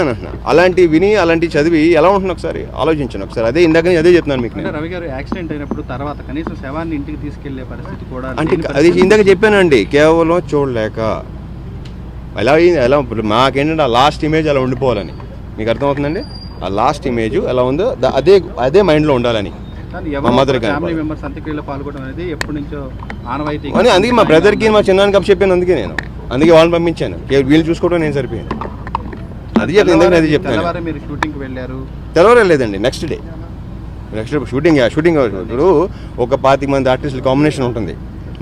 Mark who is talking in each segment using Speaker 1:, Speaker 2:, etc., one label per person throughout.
Speaker 1: అంటున్నా. అలాంటి విని అలాంటి చదివి ఎలా ఉంటుంది ఒకసారి? ఆలోచించండి ఒకసారి. అదే ఇందాక నేను అదే చెప్తున్నాను మీకు
Speaker 2: రవి గారు యాక్సిడెంట్ అయినప్పుడు తర్వాత కనీసం శవాన్ని ఇంటికి తీసుకెళ్ళే పరిస్థితి కూడా
Speaker 1: అంటే అది. ఇందాక చెప్పానండి కేవలం చూడలేక. ఎలా అయింది ఎలా ఇప్పుడు మాకేంటంటే ఆ లాస్ట్ ఇమేజ్ అలా ఉండిపోవాలని. మీకు అర్థమవుతుందండి? ఆ లాస్ట్ ఇమేజ్ ఎలా ఉందో అదే అదే మైండ్లో ఉండాలని. అందుకే మా బ్రదర్కి మా చిన్నానికి అప్పు చెప్పాను అందుకే నేను. అందుకే వాళ్ళని పంపించాను. వీళ్ళు చూసుకోవడం నేను సరిపోయింది. అది ఇందాక అది చెప్తాను
Speaker 2: మీరు వెళ్ళారు?
Speaker 1: తెలవరే లేదండి next day next day shooting shooting ఇప్పుడు ఒక పాతిక మంది ఆర్టిస్టుల కాంబినేషన్ ఉంటుంది.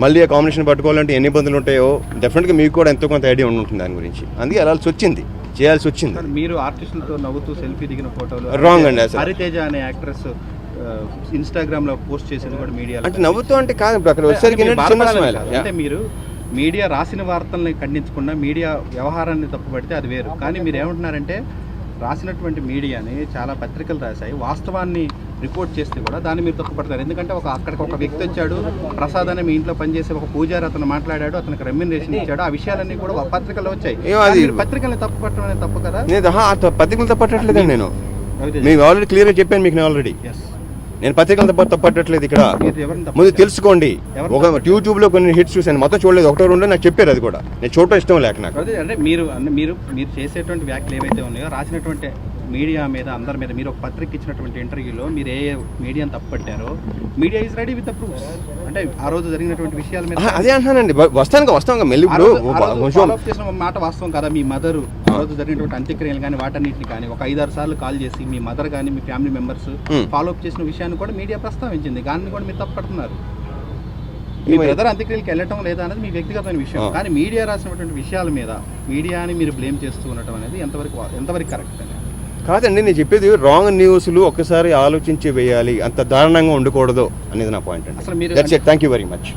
Speaker 1: మళ్ళీ ఆ కాంబినేషన్ పట్టుకోవాలంటే ఎన్ని ఇబ్బందులు ఉంటాయో డెఫినెట్గా మీకు కూడా ఎంతో కొంత ఐడియా ఉంటుంది దాని గురించి. అందుకే వెళ్ళాల్సి వచ్చింది చేయాల్సి వచ్చింది.
Speaker 2: మీరు ఆర్టిస్టులతో నవ్వుతూ సెల్ఫీ దిగిన ఫోటోలు
Speaker 1: Wrong అండి అసలు.
Speaker 2: హరితేజ అనే యాక్ట్రెస్ ఇన్స్టాగ్రామ్లో పోస్ట్ చేసింది కూడా మీడియా
Speaker 1: అంటే నవ్వుతూ అంటే కాదు ఇప్పుడు అక్కడ వచ్చేసరికి చిన్న. Yeah.
Speaker 2: అంటే మీరు మీడియా రాసిన వార్తల్ని ఖండించకుండా మీడియా వ్యవహారాన్ని తప్పుపడితే అది వేరు. కానీ మీరు ఏమంటున్నారంటే రాసినటువంటి మీడియాని చాలా పత్రికలు రాశాయి. వాస్తవాన్ని రిపోర్ట్ చేస్తే కూడా దాన్ని మీరు తప్పుపడతారు. ఎందుకంటే ఒక అక్కడికి ఒక వ్యక్తి వచ్చాడు ప్రసాద్ అనే మీ ఇంట్లో పనిచేసే ఒక పూజారి అతను మాట్లాడాడు అతనికి రెమ్యునరేషన్ ఇచ్చాడు ఆ విషయాలన్నీ కూడా ఒక పత్రికలో వచ్చాయి. పత్రికల్ని తప్పుపట్టడం అనేది తప్పు కదా?
Speaker 1: పత్రికలు తప్పట్టట్లేదండి నేను. మీకు ఆల్రెడీ క్లియర్గా చెప్పాను మీకు ఆల్రెడీ. నేను పత్రికలు తప్ప తప్పట్టట్లేదు ఇక్కడ. ముందు తెలుసుకోండి. ఒక యూట్యూబ్లో కొన్ని హిట్స్ చూశాను. మొత్తం చూడలేదు. ఒకటో రెండో నాకు చెప్పారు అది కూడా. నేను చూడటం ఇష్టం లేక నాకు.
Speaker 2: అంటే మీరు మీరు మీరు చేసేటువంటి వ్యాఖ్యలు ఏవైతే ఉన్నాయో రాసినటువంటి మీడియా మీద అందరి మీద మీరు ఒక పత్రిక ఇచ్చినటువంటి ఇంటర్వ్యూలో మీరు ఏ మీడియాని తప్పుపట్టారో media is ready with proofs అంటే ఆ రోజు జరిగినటువంటి విషయాల మీద
Speaker 1: అదే అంటున్నానండి. వస్తాను మళ్ళీ
Speaker 2: ఆ
Speaker 1: ఇప్పుడు కొంచెం
Speaker 2: చేసిన మాట వాస్తవం కదా. మీ మదర్ ఆ రోజు జరిగినటువంటి అంత్యక్రియలు కానీ వాటన్నిటిని కానీ ఒక ఐదారు సార్లు కాల్ చేసి మీ మదర్ కానీ మీ ఫ్యామిలీ మెంబర్స్. ఫాలో అప్ చేసిన విషయాన్ని కూడా మీడియా ప్రస్తావించింది. దాన్ని కూడా మీరు తప్పుపడుతున్నారు మీ బ్రదర్ అంత్యక్రియలకు వెళ్ళటం లేదా అనేది మీ వ్యక్తిగతమైన విషయం. కానీ మీడియా రాసినటువంటి విషయాల మీద మీడియాని మీరు బ్లేమ్ చేస్తూ ఉండటం అనేది ఎంతవరకు ఎంతవరకు కరెక్ట్ అని
Speaker 1: కాదండి నేను చెప్పేది రాంగ్ న్యూస్లు ఒక్కసారి ఆలోచించి వేయాలి అంత దారుణంగా ఉండకూడదు అనేది నా పాయింట్ అండి. Thank you very much